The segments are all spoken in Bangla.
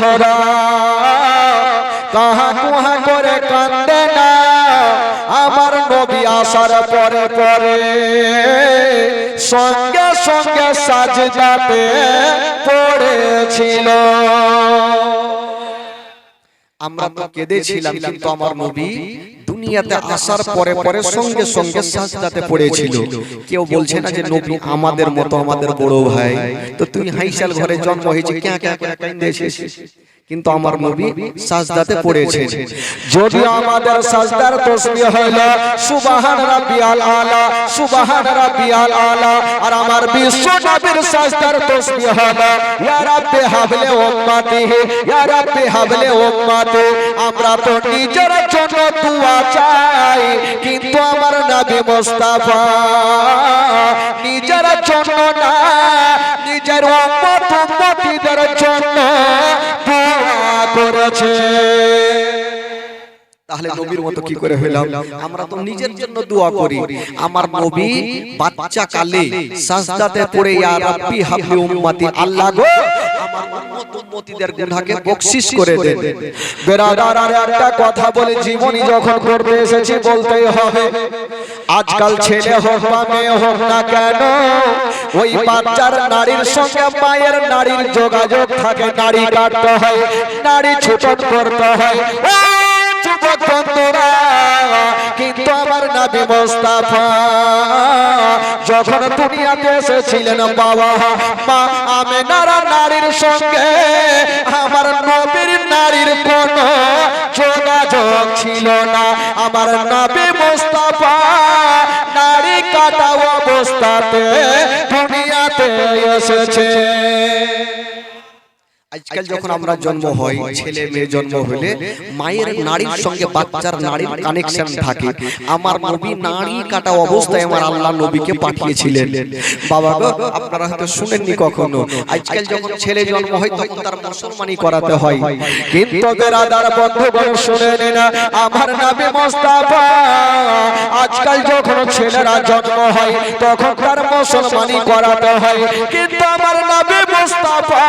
বন্ধুরা কাহা কুহা করে কান্দে না। আমার নবী আসার পরে পরে সঙ্গে সঙ্গে সাজদাতে পড়েছিল। আমরা তো কেঁদেছিলাম, কিন্তু আমার নবী দুনিয়াতে আসার পরে পরে সঙ্গে সঙ্গে সাজদাতে পড়েছিল কেউ বলছে না যে নবী আমাদের মতো আমাদের বড় ভাই তো তুই হাইসাল ঘরে জন্ম হয়েছে ক্যা ক্যা করে কাঁদেছিস কিন্তু আমার নবী সাজদাতে পড়েছে যদি আমাদের সাজদার তসবিহ হইল সুবহান রাব্বিয়াল আলা সুবহান রাব্বিয়াল আলা আর আমার বিশ্ব নবীর সাজদার তসবিহ হলো ইয়া রাব্বি হাবলে উম্মতি ইয়া রাব্বি হাবলে উম্মতি আমরা তো নিজের দোয়া চাই কিন্তু আমার নবী মুস্তাফা নিজের জন্য না নিজের উম্মতিদের জন্য দোয়া করেছে। তাহলে নবীর মতো কি করে হইলাম? আমরা তো নিজের জন্য দোয়া করি। আমার নবী বাচ্চা কালে সাজদাতে পড়ে ইয়া রাব্বি হাবলি উম্মতি আল্লাহ গো! আমার উম্মত উম্মতিদের গুনাহকে বকশিশ করে দেন বেরাদার আর একটা কথা বলে জীবনী যখন করতে এসেছি বলতেই হবে আজকাল ছেলে হোক বা মেয়ে হোক না কেন ওই বাচ্চার নারীর সঙ্গে মায়ের নারীর যোগাযোগ থাকে নারী কাটতে হয় নারী ছোটন করতে হয় ও কিন্তু আমার নাবি মোস্তাফা, যখন দুনিয়াতে এসেছিলেন, বাবা, মা আমেনারা নারীর সঙ্গে, আমার নবীর নারীর কোন যোগাযোগ ছিল না। আমার নাবি মোস্তাফা, নারী কাটা অবস্থাতে দুনিয়াতে এসেছে। আজকাল যখন আমরা জন্ম হই ছেলে মেয়ে জন্ম হলে মায়ের নারীর সঙ্গে বাচ্চার নারীর কানেকশন থাকে। আমার নবী নারী কাটা অবস্থায় আমার আল্লাহ নবীকে পাঠিয়েছিলেন। বাবা গো আপনারা হয়তো শুনেননি কখনো। আজকাল যখন ছেলে জন্ম হয় তখন তার মুসলমানি করাতে হয়। কিন্তু বেরাদার বন্ধুগণ শুনেন না আমার নামে মোস্তাফা। আজকাল যখন ছেলেরা জন্ম হয় তখন তার মুসলমানি করাতে হয়। কিন্তু আমার নামে মোস্তাফা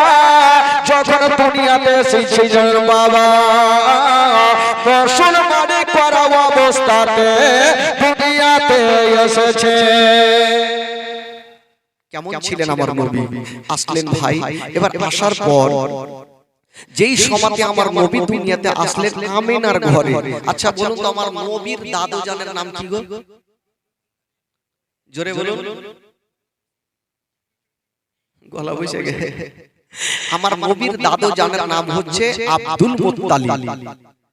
যখন দুনিয়াতে এসেছি এসেছিলেন বাবা মুসলমানি করা অবস্থাতে দুনিয়াতে এসেছে। কেমন ছিলেন আমার নবী? আসলেন ভাই। এবার আসার পর যেই সমাতে আমার নবী দুনিয়াতে আসলেন আমিনার ঘরে। আচ্ছা বলুন তো আমার নবীর দাদু জানের নাম কি গো? জোরে বলুন। গলা বসে গে আমার নবীর দাদু জানের নাম হচ্ছে আব্দুল মুত্তালিব।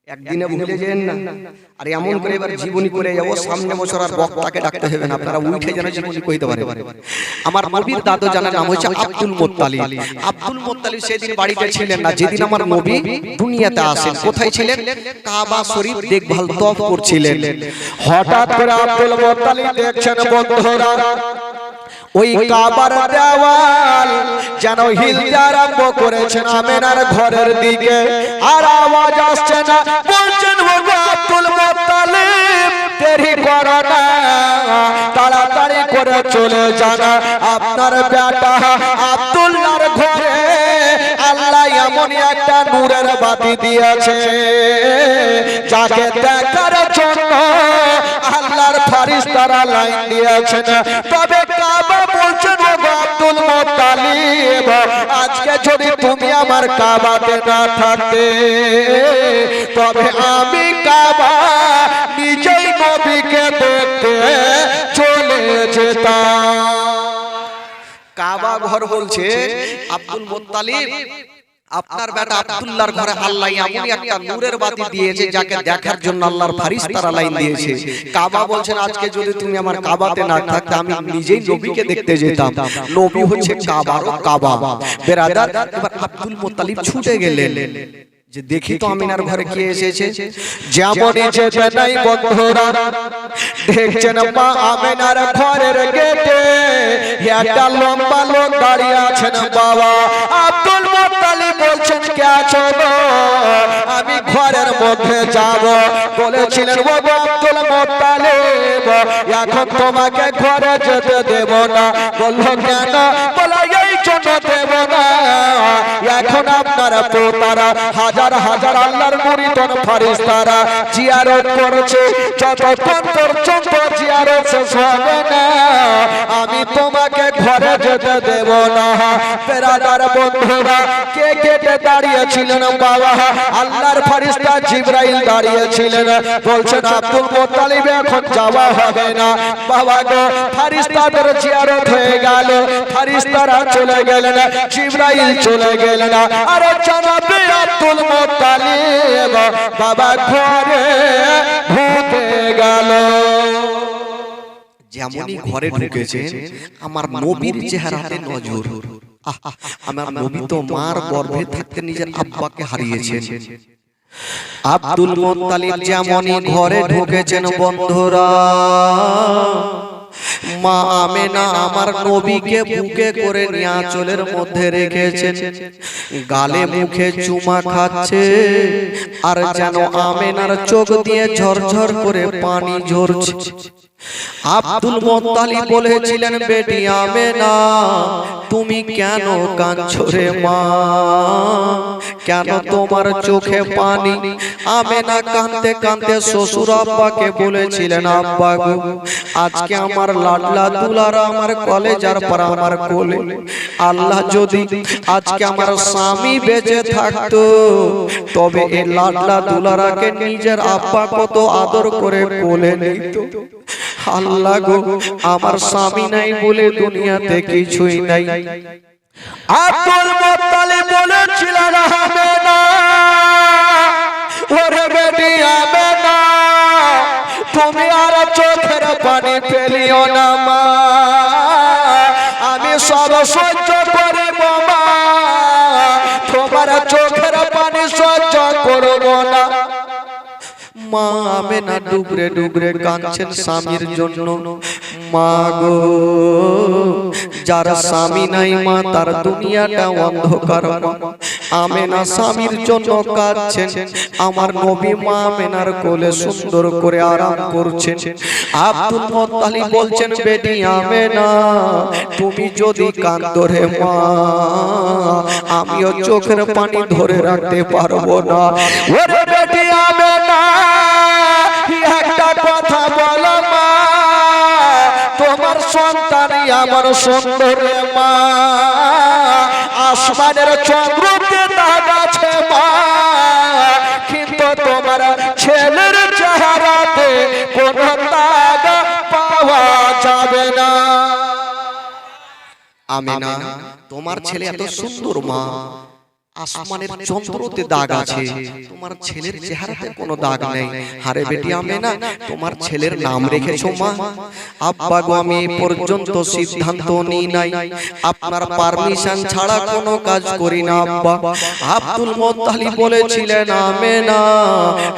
একদিনে ভুলে যেন না। আর এমন করে এবার জীবনী করে যাব সামনে বছর আর বক্তাকে ডাকতে হবে না। আপনারা উঠে যেন জীবনী কইতে পারে। আমার নবীর দাদু জানার নাম হচ্ছে আব্দুল মোত্তালিব। আব্দুল মোত্তালিব সেদিন বাড়িতে ছিলেন না। যেদিন আমার নবী দুনিয়াতে আসেন। কোথায় ছিলেন? কাবা শরীফ দেখভাল তফ করছিলেন। হঠাৎ করে আব্দুল মোত্তালিব দেখছেন বন্ধুরা ওই কাবার দেওয়াল যেন হিলতে আরম্ভ করেছেন আমেনার ঘরের দিকে। আর আওয়াজ আসছে না। বলছেন আব্দুল মুত্তালিব। দেরি করো না। তাড়াতাড়ি করে চলে জানা আপনার বেটা আব্দুল্লাহর ঘরে আল্লাহ এমন একটা নূরের বাতি দিয়েছে। যাকে দেখার জন্য আল্লাহর ফারিস্তারা লাইন দিয়েছেন। তবে আজকে যদি তুমি আমার কাবাতে না থাকতে, তবে আমি কাবা নিজেই নবীকে দেখতে চলে যেতাম। কাবা ঘর বলছে আব্দুল মুত্তালিব। আপনার বেটা আব্দুল্লাহর ঘরে আল্লাহ এমন একটা নূরের বাতি দিয়েছে যাকে দেখার জন্য আল্লাহর ফারিস্তারা লাইন দিয়েছে। কাবা বলছেন আজকে যদি তুমি আমার কাবাতে না থাকতে আমি নিজেই নবীকে দেখতে যেতাম। নবী হচ্ছে কাবার কাবা বেরাদার এবার আব্দুল মুত্তালিব ছুটে গেলেন। যে দেখি তো আমিনার ঘরে কে এসেছে। যেমনই যেতে নাই বন্ধুরা। দেখছেন মা আমিনার ঘরের গেটে। একটা লম্বা লোক দাঁড়িয়ে আছেন বাবা। আব্দুল মধ্যে যাব। বলেছিলেন গো আব্দুল মুত্তালিব, এখন তোমাকে ঘরে যেতে দেব না। বলল, কেন? এই জন্য দেব না। এখন আপনার পোতারা, হাজার হাজার আল্লাহর মুরিদন ফারিস্তারা জিয়ারত করছে। যতক্ষণ পর্যন্ত জিয়ারত শেষ হবে না, আমি তোমাকে ঘরে যেতে দেব না বেরাদার বন্ধুরা কে কেটে দাঁড়িয়েছিলেন বাবা আল্লাহর ফারিস্তা জিব্রাইল দাঁড়িয়েছিলেন বলছেন, আব্দুল মোত্তালিব এখন যাওয়া হবে না। বাবা গো ফারিস্তাদের জিয়ারত হয়ে গেল ফারিস্তারা চলে গেলেন। জিব্রাইল চলে গেলেন, আর জানাবে, আব্দুল মোত্তালিব বাবা ঘরে ঢুকে গেল। যেমনই ঘরে ঢুকেছে আমার নবীর চেহারাতে নজর। আমার নবী তো মার গর্ভে থাকতে নিজের আব্বাকে হারিয়েছেন। আব্দুল মোত্তালিব যেমনই ঘরে ঢুকেছেন বন্ধুরা। মা আমেনা আমার নবীকে বুকে করে নিয়ে আঁচলের মধ্যে রেখেছেন। গালে মুখে চুমা খাচ্ছে আর যেন আমেনার চোখ দিয়ে ঝরঝর করে পানি ঝরছে। আব্দুল মোত্তালিব বলেছিলেন, বেটি আমেনা, তুমি কেন কাঁদছো রে মা? কেন তোমার চোখে পানি? আমেনা কাঁদতে কাঁদতে শ্বশুর আব্বাকে বলেছিলেন, আব্বা গো, আজকে আমার লাডলা দুলার আমার কলেজার পর আমার কোলে। আল্লাহ যদি আজকে আমার স্বামী বেঁচে থাকতো, তবে এই লাডলা দুলারাকে নিজের আব্বা কত আদর করে কোলে নিত। আল্লাহ গো, আমার স্বামী নাই বলে দুনিয়াতে কিছুই নাই। আব্দুল মোত্তালিব বলেছিলেন হবে না ফেলিও না মা। আমি সব সহ্য করিব মা। তোমার চোখের পানি সহ্য করব না। মা, আমেনা ডুবরে ডুবরে কাঁদছেন স্বামীর জন্য। মা গো, যার স্বামী নাই মা, তার দুনিয়াটা অন্ধকার আমেনা স্বামীর জন্য কাঁদছেন। আমার নবী মা আমেনার কোলে সুন্দর করে আরাম করছেন। আব্দুল মোত্তালিব বলছেন বেটি আমেনা তুমি যদি কাঁদো রে মা আমিও চোখের পানি ধরে রাখতে পারব না। ওরে বেটি হবে না একটা কথা বলো মা তোমার সন্তানই আমার সুন্দর মা। আসমানের চন্দ্রতে দাগ আছে মা। কিন্তু তোমার ছেলের চেহারাতে কোন দাগ পাওয়া যাবে না। আমেনা, তোমার ছেলে এত সুন্দর মা। আসমানের চন্দ্রতে দাগ আছে। তোমার ছেলের চেহারাতে কোনো দাগ নেই। হারে বেটি আমেনা তোমার ছেলের নাম রেখেছো মা। আব্বা গো আমি পর্যন্ত সিদ্ধান্ত নিই নাই। আপনার পারমিশন ছাড়া কোনো কাজ করি না আব্বা। আব্দুল মোত্তালিব বলেছিলেন আমেনা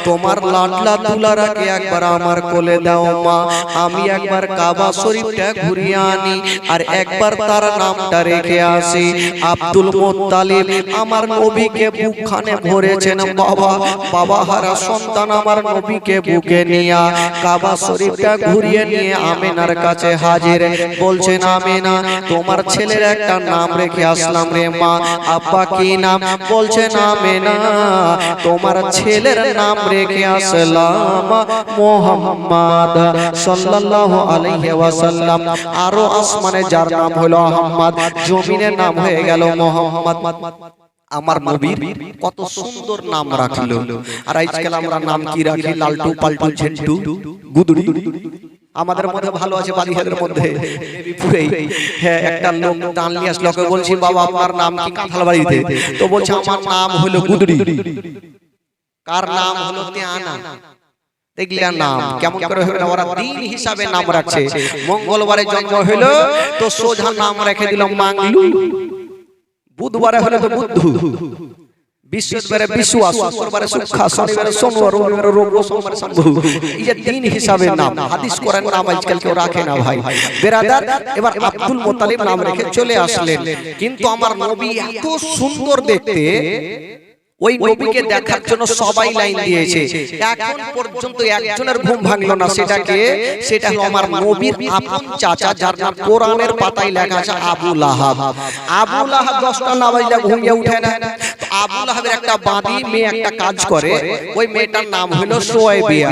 তোমার লাডলা দুলারাকে একবার আমার কোলে দাও মা। আমি একবার কাবা শরীফটা ঘুরিয়ে আনি আর একবার তার নামটা রেখে আসি। আব্দুল মোত্তালিব আমার নবীকে বুকখানে ভরেছেন বাবা বাবা হারা সন্তান আমার নবীকে বুকে নিয়া কাবা শরীফটা ঘুরিয়ে নিয়ে আমেনার কাছে হাজির বলছেন, আমেনা, তোমার ছেলের একটা নাম রেখে আসলাম রে মা। আব্বা কি নাম? বলছেন, আমেনা, তোমার ছেলের নাম রেখে আসলাম মোহাম্মদ সাল্লাল্লাহু আলাইহি ওয়াসাল্লাম। আরও আসমানে যার নাম হলো আহমদ জমিনের নাম হয়ে গেল মোহাম্মদ। আমার নবীর কত সুন্দর নাম রাখল। আর আজকাল আমরা নাম কি রাখি? লালটু পাল্টু ঝেন্টু গুদুড়ি আমাদের মধ্যে ভালো আছে বালিহাদের মধ্যে। পুরেই হ্যাঁ একটা লোক টান নিয়ে আসলো। বলছি বাবা আপনার নাম কি তো বলছে আমার নাম হলো গুদুড়ি কার নাম হলো তেয়ানা? নাম। কেমন করে হবে ওরা দিন হিসাবে নাম রাখছে। মঙ্গলবারে জন্ম হলো তো সোজা নাম রেখে দিল মাংলু। বুধবারে হলে তো বুদ্ধু বৃহস্পতিবারে বিশ্বাস, শুক্রবারে সুখা সোমবার রোগ সম্ভব এই যে দিন হিসাবে নাম, হাদিস করেন নাম আজকাল কেউ রাখে না ভাই। বেরাদার এবার আব্দুল মোতালিব নাম রেখে চলে আসলেন। কিন্তু আমার নবী এত সুন্দর দেখতে ওই নবীকে দেখার জন্য সবাই লাইন দিয়েছে। এখন পর্যন্ত একজনের ঘুম ভাঙলো না সেটাকে সেটা হলো আমার নবীর আপন চাচা যার নাম কোরআনের পাতায় লেখা আছে আবু লাহাব। আবু লাহাব দশটা না বাজলে ঘুমিয়ে উঠে না। তো আবু লাহাবের একটা বাঁধি মেয়ে একটা কাজ করে ওই মেয়েটার নাম হলো সোয়েবিয়া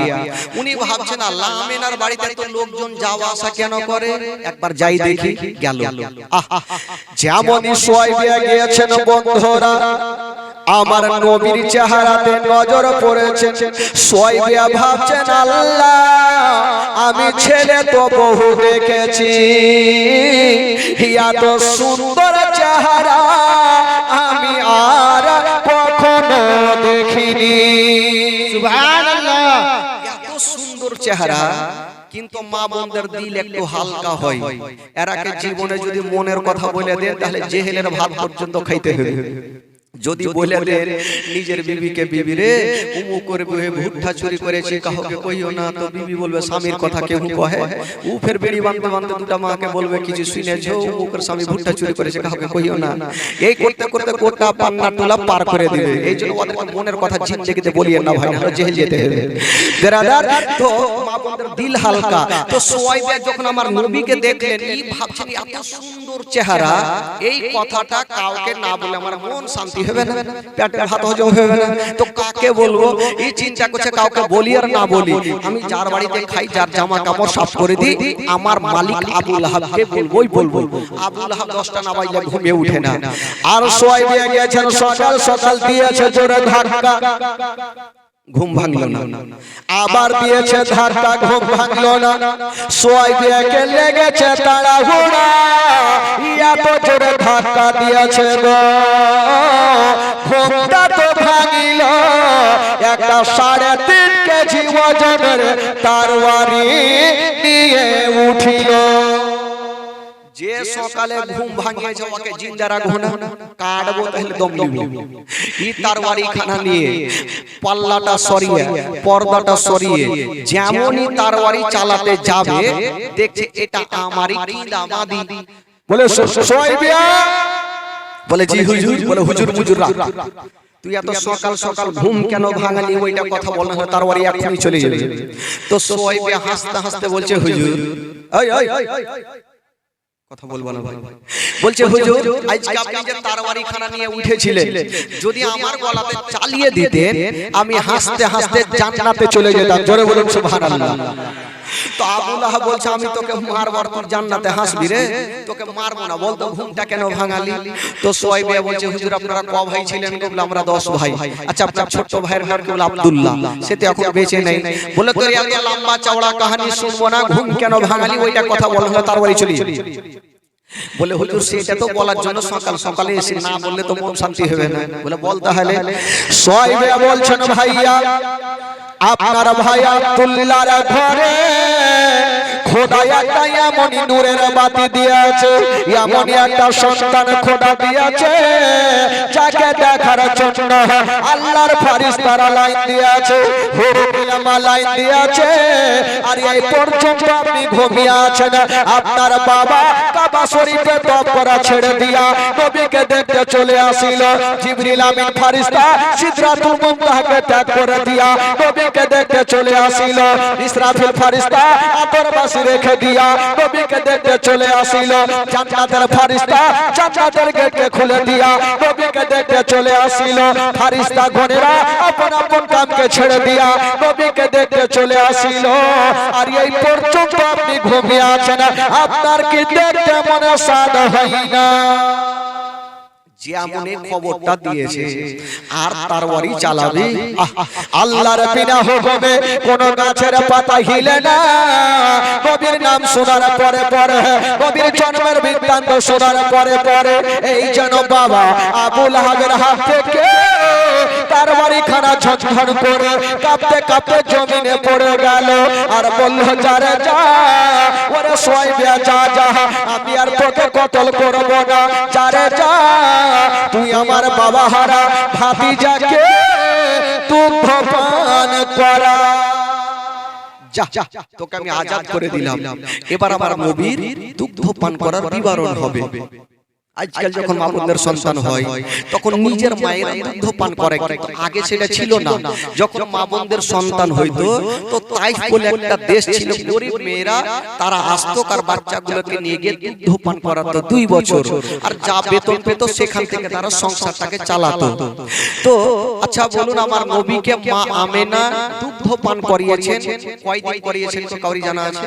উনি ভাবছেন আল্লাহ আমিনার বাড়িতে তো লোকজন যাওয়া আসা কেন করে? একবার যাই দেখি গেল। যেমনই সোয়াইবিয়া গিয়েছেন বন্ধুরা আমার নবীর চেহারাতে নজর পড়েছে। সোয়াইবিয়া ভাবছেন আল্লাহ আমি ছেলে তো বহু দেখেছি। এত সুন্দর চেহারা। চেহারা কিন্তু মা বোনদের দিল একটু হালকা হয়। এরাকে জীবনে যদি মনের কথা বলে দেন তাহলে জেহেলের ভাত পর্যন্ত খাইতে হবে। যদি বলে দেন নিজের বিবিকে বিবি রে উমু করবে ভুট্টা চুরি করেছি কাউকে কইও না তো বিবি বলবে স্বামীর কথা কেউ কহে। ও ফের বেড়ি বাঁধতে বাঁধতে দুটা মাকে বলবে কিছু শুনেছো? উমুকের স্বামী ভুট্টা চুরি করেছে কাউকে কইও না। এই করতে করতে কোটা পান্না টোলা পার করে দিবে এই জন্য ওদেরকে মনের কথা জিন্দগিতে বলিয়ে না ভাই না জেল যেতে হবে। বেরাদার তো মা বোনদের দিল হালকা। তো সোয়াইবা যখন আমার নবীকে দেখলেন এই ভাবছেন এত সুন্দর চেহারা। এই কথাটা কাউকে না বলে আমার মন শান্তি হবে না। পেটের ভাত হজম হবে না। তো কাকে বলব? এই চিন্তা করছে কাউকে বলি আর না বলি। আমি যার বাড়িতে খাই যার জামা কাপড় সাফ করে দিই আমার মালিক আবুল হাবকে বলবোই বলব আবুল হাব দশটা না বাজলে ঘুমিয়ে উঠে না। আর সোয়াইবিয়া গিয়েছেন সকাল সকাল দিয়েছে জোরে ধাক্কা। ঘুম ভাঙলো না। আবার দিয়েছে ধাক্কা ঘুম ভাঙলো না। সোয়াইবিয়াকে লেগেছে তারা তাড়াহুড়া। এত জোরে ধাক্কা দিয়েছে গো। ঘুমটা তো ভাঙিল। একটা সাড়ে তিন কেজি ওজনের তারওয়ারি নিয়ে উঠিল। যে সকালে ঘুম ভাঙিয়েছে ওকে জিন্দা রাখব না কাটবো তাহলে দম নিব। ই তারওয়ারি খানা নিয়ে পাল্লাটা সরিয়ে পর্দাটা সরিয়ে যেমনই তারওয়ারি চালাতে যাবে দেখছে এটা আমারই কি দামাদি বলে সোয়াইবিয়া বলে জি হুজুর বলে হুজুর মুজুর তুই এত সকাল সকাল ঘুম কেন ভাঙালি? ওইটা কথা বল না তারওয়ারি এখনই চলে যাবে তো সোয়াইবে হাসতে হাসতে বলছে হুজুর ওই ওই কথা বলব না ভাই। বলছে হুজুর আজকে আপনি যে নিয়ে উঠেছিলেন যদি আমার গলাতে চালিয়ে দিতেন আমি হাসতে হাসতে জান্নাতে চলে যেতাম। জোরে বলুন সুবহানাল্লাহ। তো আবুল আহাব বলছে, আমি তোকে মারবার তোর জান্নাতে হাসবি রে। তোকে মারবো না বলতো ঘুমটা কেন ভাঙালি? তো সোয়াইবে বলছে, হুজুর, আপনারা ক ভাই ছিলেন? বলে আমরা 10 ভাই। আচ্ছা আপনার ছোট ভাইয়ের নাম কি? বলে আব্দুল্লাহ। সে তো এখন বেঁচে নেই। বলে, তোর এত লম্বা চওড়া কাহিনী শুনব না, ঘুম কেন ভাঙালি? ওইটা কথা বলা, হলো তার বাড়ি চলি। বলে, হুজুর, সেটা তো বলার জন্য সকাল সকালে এসে না বললে তো মন শান্তি হবে না। বলে, বল তাহলে। সোয়াইবিয়া বলছেন, ভাইয়া আপনার ভাই আব্দুল্লার ঘরে খোদা একটা এমনই নূরের বাতি দিয়েছে এমন একটা সন্তান খোদা দিয়েছে যাকে দেখার জন্য আল্লাহর ফারিস্তারা লাইন দিয়েছে হুরুকিলামা লাইন দিয়েছে। আর এই পর্যন্ত আপনি ঘুমিয়ে আছেন, আপনার বাবা কাবা শরীফে তপ করা ছেড়ে দিয়া নবীকে দেখতে চলে আসিল। জিবরিল আমিন ফারিস্তা সিদরাতুল মুনতাহাকে ত্যাগ করে দিয়া নবীকে দেখতে চলে আসিল। ইসরাফিল ফারিস্তা আতর বাসি রেখে দিয়া নবীকে দেখতে চলে আসিল। জান্নাতের ফারিস্তা জান্নাতের গেটকে খুলে দিয়া নবীকে দেখতে চলে আসিল। ফারিস্তা গনেরা আপন আপন কামকে ছেড়ে দিয়া নবীকে দেখতে চলে আসিল। আর এই পর্যন্ত আপনি ঘুমিয়ে আছেন, আপনার কি দেখতে মনে সাদ হয় না? যেমন আমনের খবরটা দিয়েছে আর তারওয়ারি চালাবে। আহ, আল্লাহর বিনা হুকুমে কোন গাছের পাতা হিলে না। নবীর নাম শোনার পরে পরে নবীর জন্মের বৃত্তান্ত শোনার পরে পরে এই যেন বাবা আবুল হাবের হাত থেকে তার বাড়ি খানা ঝনঝন করে কাঁপতে কাঁপতে জমিনে পড়ে গেল। আর বলল যারে যা। ওরে সোয়াইবিয়া যা যা। আমি আর তোকে কতল করব না। যারে যা। তুই আমার বাবা হারা, ভাতিজাকে দুগ্ধ পান করা তোকে আমি আজাদ করে দিলাম। এবার আমার নবীর দুগ্ধ পান করার বিবরণ হবে। আজকাল যখন মা বোনদের সন্তান হয় তখন নিজের মায়ের দুগ্ধ পান করে কিন্তু আগে সেটা ছিল না। যখন মা বোনদের সন্তান হইতো তো তাইফ বলে একটা দেশ ছিল গরিব মেয়েরা তারা আসতো আর বাচ্চাগুলোকে নিয়ে গিয়ে দুগ্ধ পান করাতো দুই বছর। আর যা বেতন পেত সেখান থেকে তারা সংসারটাকে চালাতো। তো আচ্ছা বলুন আমার নবীকে মা আমেনা দুগ্ধ পান করিয়েছেন কয়দিন করিয়েছেন তো কাউরি জানা আছে?